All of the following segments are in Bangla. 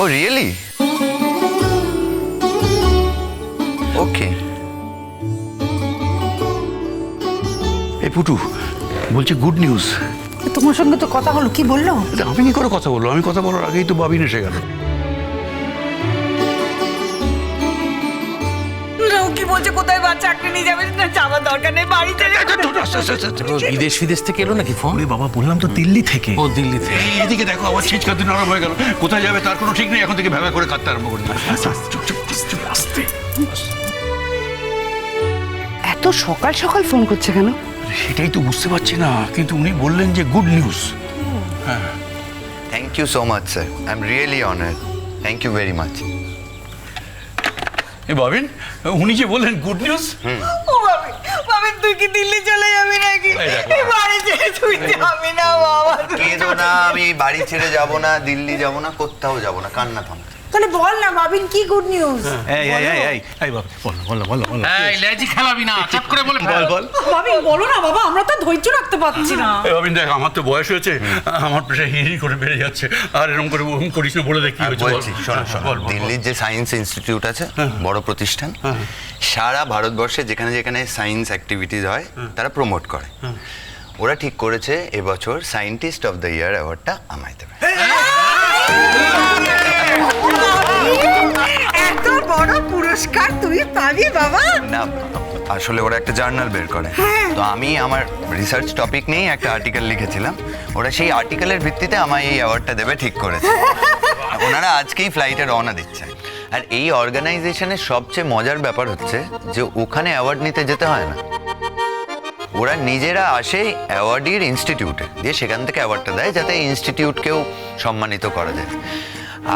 ও রিয়েলি ওকে এই পুটু বলছি গুড নিউজ তোমার সঙ্গে তো কথা হলো কি বলল? আমি কি করে কথা বলব? আমি কথা বলার আগেই তো বাবিন এসে গেল। বলছে কোথায় বা চাকরি নিয়ে যাবে? না যাওয়ার দরকার নেই বাড়িতে ও বিদেশ ফিদেশ থেকে এলো নাকি ফোন? বাবা বললাম তো দিল্লি থেকে। ও দিল্লি থেকে। এদিকে দেখো আবার ছিচকাতে নরম হয়ে গেল। কোথায় যাবে তার কোনো ঠিক নেই এখন থেকে ভেবে করে কাঁদতে আরম্ভ করে দিল চুপ চুপ চুপ আস্তে। এত সকাল সকাল ফোন করছে কেন? সেটাই তো বুঝতে পারছি না কিন্তু উনি বললেন যে good news. Thank you so much sir I am really honour thank you very much এ বাবিন উনি যে বললেন গুড নিউজ ও বাবা বাবা তুই কি দিল্লি চলে যাবি নাকি? এই বাড়ি ছেড়ে তুই যাবি না বাবা। কেঁদো না আমি বাড়ি ছেড়ে যাব না দিল্লি যাব না কোথাও যাব না কান্না থাম তাহলে বল না বাবিন কি গুড নিউজ এই এই এই এই এই বাবা বলো বলো বলো বলো এই লেজি খেলাবি না চট করে বলে বল বল। বাবিন বলো না বাবা আমরা তো ধৈর্য রাখতে পারছি না। এ বাবিন দেখ আমার তো বয়স হয়েছে আমার প্রেশার হিরি করে বেড়ে যাচ্ছে আর এরকম করে ওরকম করিস না বলে দেখি। বলছি বল। দিল্লির যে সায়েন্স ইনস্টিটিউট আছে বড় প্রতিষ্ঠান সারা ভারতবর্ষে যেখানে যেখানে সায়েন্স অ্যাক্টিভিটিস হয় তারা প্রমোট করে। ওরা ঠিক করেছে এবছর সায়েন্টিস্ট অফ দ্য ইয়ার অ্যাওয়ার্ডটা আমায় দেবে। এত বড় পুরস্কার তুই পাবি বাবা। না আসলে ওরা একটা জার্নাল বের করে। তো আমি আমার রিসার্চ টপিক নিয়েই একটা আর্টিকেল লিখেছিলাম। ওরা সেই আর্টিকেলের ভিত্তিতে আমায় এই অ্যাওয়ার্ডটা দেবে ঠিক করেছে। ওনারা আজকেই ফ্লাইটে রওনা দিচ্ছেন আর এই অর্গানাইজেশনের সবচেয়ে মজার ব্যাপার হচ্ছে যে ওখানে অ্যাওয়ার্ড নিতে যেতে হয় না। ওরা নিজেরা আসে অ্যাওয়ার্ডির ইনস্টিটিউটে দিয়ে সেখান থেকে অ্যাওয়ার্ডটা দেয় যাতে ইনস্টিটিউটকেও সম্মানিত করা যায়।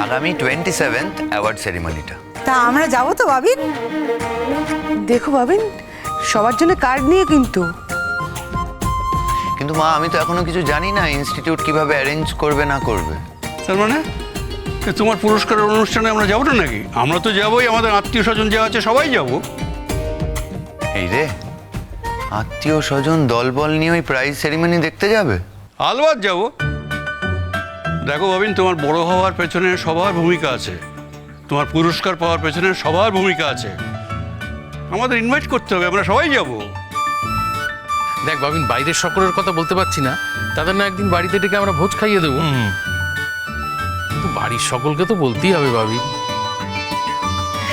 আগামী টোয়েন্টি সেভেন্থ অ্যাওয়ার্ড সেরিমনিটা। তা আমরা যাব তো বাবিন দেখো ভাবেন সবার জন্য কার্ড নিয়ে কিন্তু। কিন্তু মা আমি তো এখনও কিছু জানি না ইনস্টিটিউট কীভাবে অ্যারেঞ্জ করবে না করবে। তার মানে এ তোমার পুরস্কারের অনুষ্ঠানে আমরা যাব না নাকি? আমরা তো যাবোই আমাদের আত্মীয় স্বজন যা আছে সবাই যাব। এই রে আত্মীয় স্বজন দলবল নিয়ে ওই প্রাইজ সেরিমনি দেখতে যাবে? আলবাদ যাব। দেখো বাবিন তোমার বড় হওয়ার পেছনে সবার ভূমিকা আছে। তোমার পুরস্কার পাওয়ার পেছনে সবার ভূমিকা আছে। আমাদের ইনভাইট করতে হবে আমরা সবাই যাব। দেখ বাবিন বাইরের সকলের কথা বলতে পারছি না। তাদের না একদিন বাড়িতে ডেকে আমরা ভোজ খাইয়ে দেবো। কিন্তু বাড়ির সকলকে তো বলতেই হবে বাবিন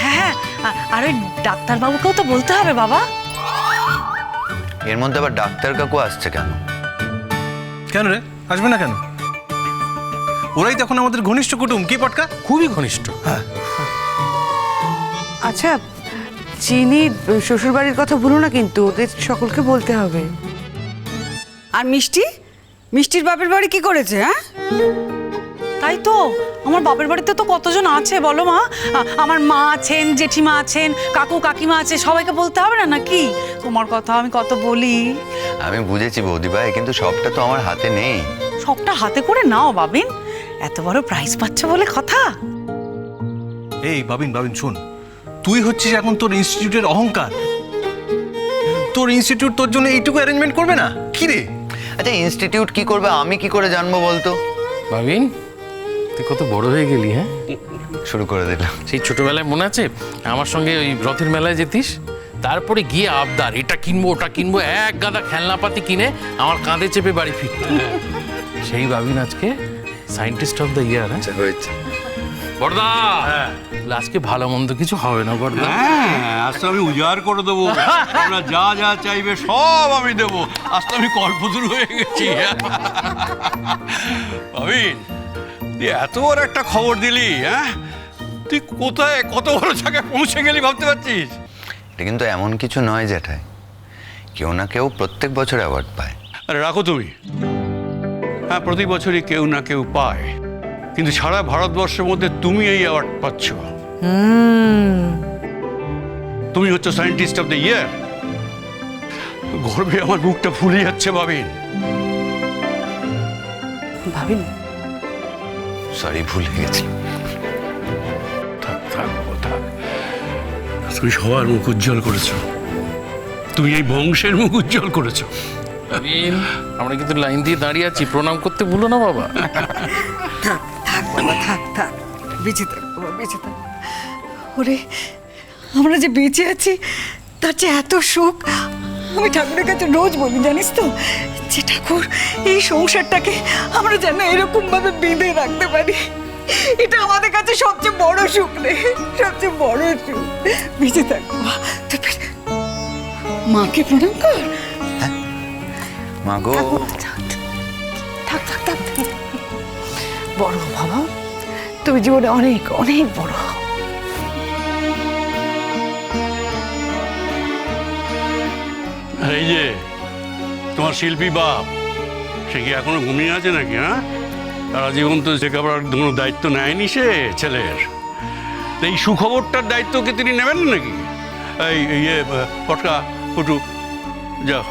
হ্যাঁ আ- আর ওই ডাক্তারবাবুকেও তো বলতে হবে বাবা। এর মধ্যে আবার ডাক্তার কাকু আসছে কেন? কেন রে? আসবে না কেন? ওরাই তখন আমাদের ঘনিষ্ঠ কুটুম কি পটকা? খুবই ঘনিষ্ঠ। আচ্ছা চিনি শ্বশুরবাড়ির কথা ভুলো না কিন্তু ওদের সকলকে বলতে হবে। আর মিষ্টি? মিষ্টির বাপের বাড়ি কি করেছে হ্যাঁ? তাই তো? আমার বাপের বাড়িতে তো কতজন আছে বলো মা? আমার মা আছেন জেঠিমা আছেন কাকু কাকিমা আছে সবাইকে বলতে হবে না নাকি? তোমার কথা আমি কত বলি। আমি বুঝেছি বৌদি ভাই কিন্তু সবটা তো আমার হাতে নেই। সবটা হাতে করে নাও বাবিন। এত বড় প্রাইজ পাচ্ছ বলে কথা। এই বাবিন বাবিন শোন। তুই হচ্ছিস এখন তোর ইনস্টিটিউটের অহংকার। তোর ইনস্টিটিউট তোর জন্য এইটুকু অ্যারেঞ্জমেন্ট করবে না? কি রে? আচ্ছা ইনস্টিটিউট কি করবে আমি কি করে জানব বলতো? বাবিন তুই কত বড় হয়ে গেলি হ্যাঁ? শুরু করে দিলাম। সেই ছোটবেলায় মনে আছে? আমার সঙ্গে ওই রথের মেলায় যেতিস তারপরে গিয়ে আবদার এটা কিনবো ওটা কিনবো এক গাদা খেলনাপাতি কিনে আমার কাঁধে চেপে বাড়ি ফিরত সেই ভাবিন আজকে সায়েন্টিস্ট অফ দ্য ইয়ার হ্যাঁ? হয়েছে। বড়দা! আজকে ভালো মন্দ কিছু হবে না বড়দা? হ্যাঁ আজ তো আমি উজাড় করে দেবো। তোমরা যা যা চাইবে সব আমি দেবো। আজ আমি কল্পতরু হয়ে গেছি। ভাবিন এত বড় একটা খবর দিলি হ্যাঁ? তুই কোথায় কত বড় জায়গায় পৌঁছে গেলি ভাবতে পারছিস? এটা কিন্তু এমন কিছু নয় যেটাই কেউ না কেউ প্রত্যেক বছর অ্যাওয়ার্ড পায়। আরে রাখো তুমি। হ্যাঁ প্রতি বছরই কেউ না কেউ পায়। কিন্তু সারা ভারতবর্ষের মধ্যে তুমি এই অ্যাওয়ার্ড পাচ্ছ। তুমি হচ্ছে সায়েন্টিস্ট অফ দ্য ইয়ার গর্বে আমার বুকটা ফুলে যাচ্ছে ভাবিন। ভাবিন সরি ভুলে গেছি। থাক থাক তুমি সবার মুখ উজ্জ্বল করেছ। তুমি এই বংশের মুখ উজ্জ্বল করেছ। আমরা কিন্তু লাইন দিয়ে দাঁড়িয়ে আছি প্রণাম করতে ভুলো না বাবা। থাক থাক বাবা থাক থাক। বেঁচে থাক বাবা বেঁচে থাক। ওরে আমরা যে বেঁচে আছি তার যে এত সুখ আমি ঠাকুরের কাছে রোজ বলি জানিস তো? যে ঠাকুর এই সংসারটাকে আমরা যেন এরকম ভাবে বেঁধে রাখতে পারি। এটা আমাদের কাছে সবচেয়ে বড় সুখ রে সবচেয়ে বড় সুখ। বেঁচে থাক বাবা মাকে প্রণাম কর। মা গো। থাক থাক থাক থাক। বড় বাবা তুমি জীবনে অনেক অনেক বড়। এই যে, তোমার শিল্পী বাপ, সে কি এখনও ঘুমিয়ে আছে নাকি হ্যাঁ? সারা জীবন তো শেখাপড়ার কোনো দায়িত্ব নেয়নি সে ছেলের। এই সুখবরটার দায়িত্ব কি তিনি নেবেন নাকি? এই ইয়ে পটকা ফুটু, যাও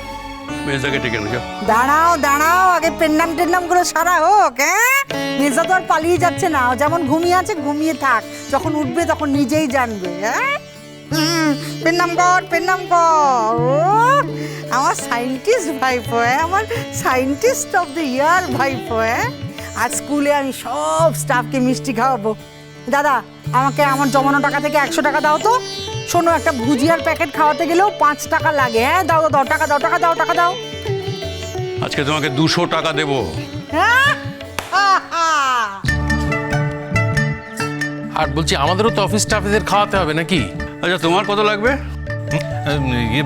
মেজদাকে ডেকে না যাও। দাঁড়াও দাঁড়াও, আগে পেন্নাম টেন্নাম করে সারা হোক হ্যাঁ? মেজা তো আর পালিয়ে যাচ্ছে না, যেমন ঘুমিয়ে আছে, ঘুমিয়ে থাক, যখন উঠবে তখন নিজেই জানবে হ্যাঁ? পেন্নাম কর পেন্নাম কর আমার সায়েন্টিস্ট ভাইপো হ্যাঁ? আমার সায়েন্টিস্ট অফ দ্য ইয়ার ভাইপো হ্যাঁ? আজ স্কুলে আমি সব স্টাফকে মিষ্টি খাওয়াবো। দাদা আমাকে আমার জমানো টাকা থেকে একশো টাকা দাও তো। শোনো একটা ভুজিয়ার প্যাকেট খাওয়াতে গেলেও পাঁচ টাকা লাগে হ্যাঁ? দাও দাও টাকা দাও টাকা দাও টাকা দাও। আজকে তোমাকে দুশো টাকা দেবো। হ্যাঁ! আর বলছি আমাদেরও তো অফিস স্টাফেদের খাওয়াতে হবে নাকি? আচ্ছা তোমার কত লাগবে? ইয়ে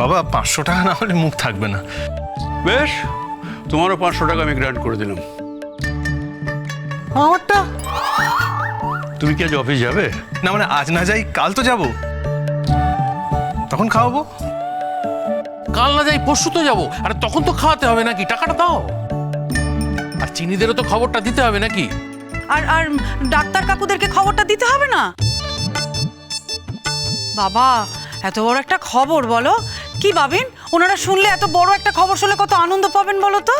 বাবা পাঁচশো টাকা না হলে মুখ থাকবে না। বেশ তোমারও পাঁচশো টাকা আমি গ্র্যান্ড করে দিলাম। আমারটা? তুমি কি আজ অফিস যাবে? না মানে আজ না যাই কাল তো যাব। তখন খাওয়াবো? কাল না যাই পরশু তো যাব। আর তখন তো খাওয়াতে হবে নাকি? টাকাটা দাও। আর চিনিদেরও তো খবরটা দিতে হবে নাকি? আর আর ডাক্তার কাকুদেরকে খবরটা দিতে হবে না? বাবা এত বড় একটা খবর বলো। কি ভাবেন? ওনারা শুনলে এত বড় একটা খবর শুনলে কত আনন্দ পাবেন বলো তো?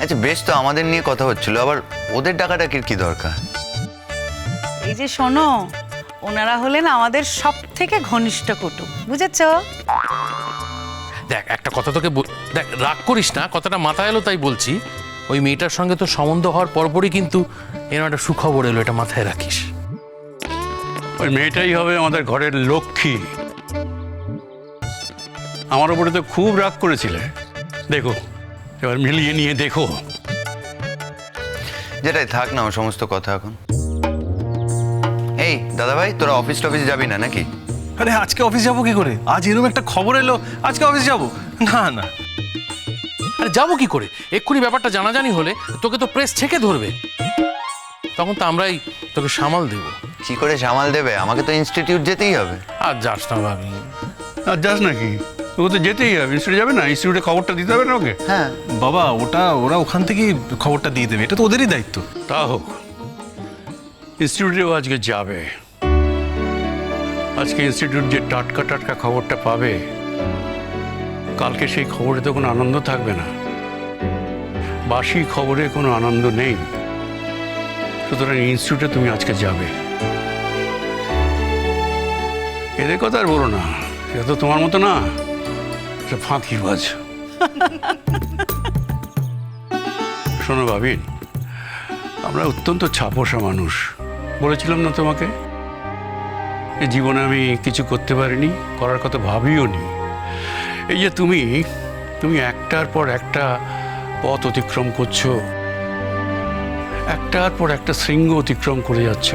আচ্ছা বেশ তো আমাদের নিয়ে কথা হচ্ছিল আবার ওদের টাকাটাকির কি দরকার? এই যে শোনো ওনারা হলেন আমাদের সব থেকে ঘনিষ্ঠ কুটুম বুঝেছ? দেখ একটা কথা তোকে দেখ রাগ করিস না কথাটা মাথায় এলো তাই বলছি। ওই মেয়েটার সঙ্গে তো সম্বন্ধ হওয়ার পরপরই কিন্তু এরকম একটা সুখবর এলো এটা মাথায় রাখিস। ওই মেয়েটাই হবে আমাদের ঘরের লক্ষ্মী। আমার উপরে তো খুব রাগ করেছিলে। দেখো এবার মিলিয়ে নিয়ে দেখো। যেটাই থাক না ও সমস্ত কথা এখন। এই দাদাভাই তোরা অফিস টফিস যাবি না নাকি? আরে আজকে অফিস যাব কি করে? আজ এরকম একটা খবর এলো আজকে অফিস যাব? না না। আরে যাব কি করে? এক্ষুনি ব্যাপারটা জানাজানি হলে তোকে তো প্রেস ছেকে ধরবে। তখন তো আমরাই তোকে সামাল দেব। কি করে সামাল দেবে? আমাকে তো ইনস্টিটিউট যেতেই হবে। আর যাস না ভাবি। আর যাস নাকি? তোকে তো যেতেই হবে। ইনস্টিটিউট যাবে না? ইনস্টিটিউটে খবরটা দিতে হবে না ওকে? হ্যাঁ। বাবা ওটা ওরা ওখান থেকেই খবরটা দিয়ে দেবে। এটা তো ওদেরই দায়িত্ব। তা হোক। ইনস্টিটিউটেও আজকে যাবে। আজকে ইনস্টিটিউট যে টাটকা টাটকা খবরটা পাবে কালকে সেই খবরে তো কোনো আনন্দ থাকবে না। বাসি খবরে কোনো আনন্দ নেই। সুতরাং ইনস্টিটিউটে তুমি আজকে যাবে। এদের কথা আর বলো না। এটা তো তোমার মতো না। এটা ফাঁকিবাজ শোনো ভাবিন আমরা অত্যন্ত ছাপোষা মানুষ। বলেছিলাম না তোমাকে? এ জীবনে আমি কিছু করতে পারিনি করার কথা ভাবিও নি। এই যে তুমি তুমি একটার পর একটা পথ অতিক্রম করছ। একটার পর একটা শৃঙ্গ অতিক্রম করে যাচ্ছ।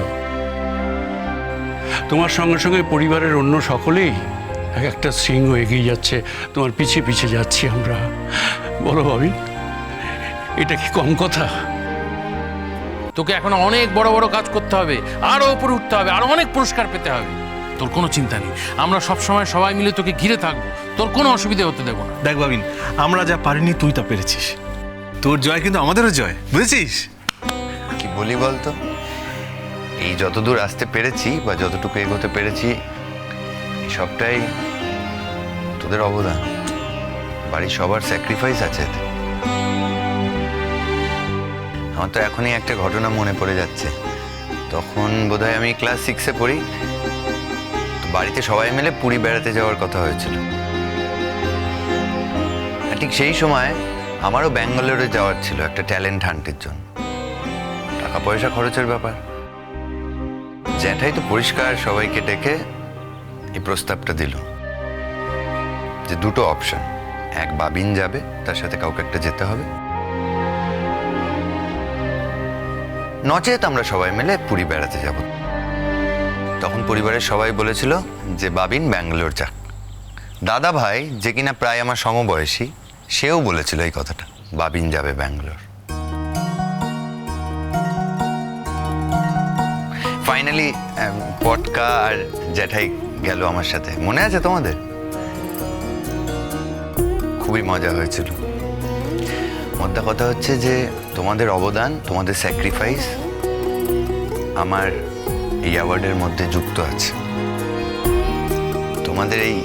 তোমার সঙ্গে সঙ্গে পরিবারের অন্য সকলেই এক একটা শৃঙ্গ এগিয়ে যাচ্ছে। তোমার পিছিয়ে পিছিয়ে যাচ্ছি আমরা। বলো ভাবি এটা কি কম কথা? তোকে এখন অনেক বড় বড় কাজ করতে হবে আরও উপরে উঠতে হবে আরও অনেক পুরস্কার পেতে হবে। তোর কোনো চিন্তা নেই আমরা সব সময় সবাই মিলে তোকে ঘিরে থাকব তোর কোনো অসুবিধা হতে দেবো না। দেখ বাবিন আমরা যা পারিনি তুই তা পেরেছিস। তোর জয় কিন্তু আমাদেরও জয় বুঝেছিস? বলি বলতো? এই যতদূর আসতে পেরেছি বা যতটুকু এগোতে পেরেছি সবটাই তোদের অবদান। বাড়ির সবার স্যাক্রিফাইস আছে। আমার তো এখনই একটা ঘটনা মনে পড়ে যাচ্ছে। তখন বোধহয় আমি ক্লাস সিক্সে পড়ি। বাড়িতে সবাই মিলে পুরী বেড়াতে যাওয়ার কথা হয়েছিল। ঠিক সেই সময় আমারও ব্যাঙ্গালোরে যাওয়ার ছিল একটা ট্যালেন্ট হান্টের জন্য। পয়সা খরচের ব্যাপার। জ্যাঠাই তো পরিষ্কার সবাইকে ডেকে এই প্রস্তাবটা দিল যে দুটো অপশন এক বাবিন যাবে, তার সাথে কাউকে একটা যেতে হবে। নচেত আমরা সবাই মিলে পুরী বেড়াতে যাব। তখন পরিবারের সবাই বলেছিল যে বাবিন ব্যাঙ্গালোর যাক। দাদা ভাই, যে কিনা প্রায় আমার সমবয়সী, সেও বলেছিল এই কথাটা, বাবিন যাবে ব্যাঙ্গালোর। ফাইনালি পটকা আর জ্যাঠাই গেল আমার সাথে। মনে আছে তোমাদের? খুবই মজা হয়েছিল। মোদ্দা কথা হচ্ছে যে, তোমাদের অবদান, তোমাদের স্যাক্রিফাইস আমার এই অ্যাওয়ার্ডের মধ্যে যুক্ত আছে। তোমাদের এই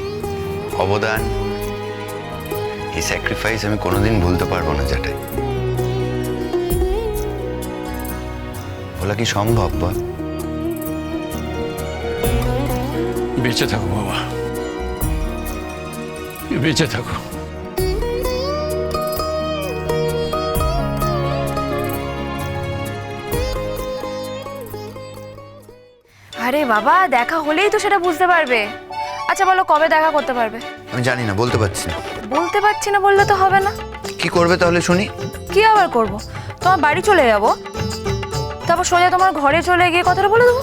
অবদান, এই স্যাক্রিফাইস আমি কোনোদিন ভুলতে পারব না যেটাই বলা কি সম্ভব, বল? বেঁচে থাকো বাবা। বেঁচে থাকো। আরে বাবা দেখা হলেই তো সেটা বুঝতে পারবে। আচ্ছা বলো কবে দেখা করতে পারবে? আমি জানি না বলতে পারছি না। বলতে পারছি না বললে তো হবে না। কি করবে তাহলে শুনি? কি আবার করব? তোমার বাড়ি চলে যাব। তারপর সোজা তোমার ঘরে চলে গিয়ে কথাটা বলে দেবো।